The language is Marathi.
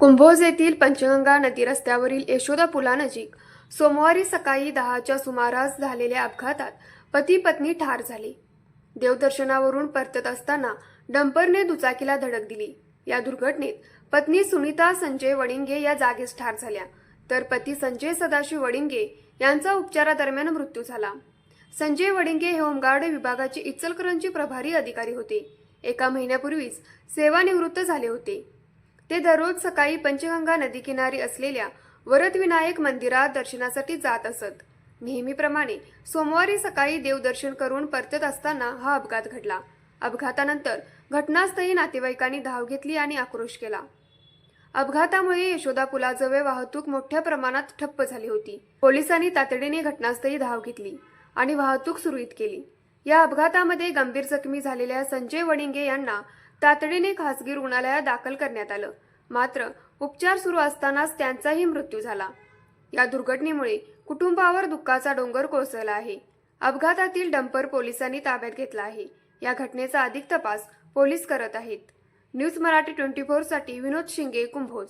कुंभोज येथील पंचगंगा नदी रस्त्यावरील यशोदा पुलानजीक सोमवारी सकाळी दहाच्या सुमारास झालेल्या अपघातात पती पत्नी ठार झाली. देवदर्शनावरून परतत असताना डंपरने दुचाकीला धडक दिली. या दुर्घटनेत पत्नी सुनीता संजय वडिंगे या जागीच ठार झाल्या. तर पती संजय सदाशिव वडिंगे यांचा उपचारादरम्यान मृत्यू झाला. संजय वडिंगे हे होमगार्ड विभागाचे इचलकरंजी प्रभारी अधिकारी होते. एका महिन्यापूर्वीच सेवानिवृत्त झाले होते. ते दररोज सकाळी पंचगंगा नदीकिनारी असलेल्या वरदविनायक मंदिरात दर्शनासाठी जात असत. नेहमीप्रमाणे सोमवारी सकाळी देवदर्शन करून परतत असताना हा अपघात घडला. अपघातानंतर घटनास्थळी नातेवाईकांनी धाव घेतली आणि आक्रोश केला. अपघातामुळे यशोदा पुलाजवळ वाहतूक मोठ्या प्रमाणात ठप्प झाली होती. पोलिसांनी तातडीने घटनास्थळी धाव घेतली आणि वाहतूक सुरळीत केली. या अपघातामध्ये गंभीर जखमी झालेल्या संजय वडिंगे यांना तातडीने खासगी रुग्णालयात दाखल करण्यात आलं. मात्र उपचार सुरू असतानाच त्यांचाही मृत्यू झाला. या दुर्घटनेमुळे कुटुंबावर दुःखाचा डोंगर कोसळला आहे. अपघातातील डंपर पोलिसांनी ताब्यात घेतला आहे. या घटनेचा अधिक तपास पोलीस करत आहेत. न्यूज मराठी ट्वेंटी फोरसाठी विनोद शिंगे कुंभोज.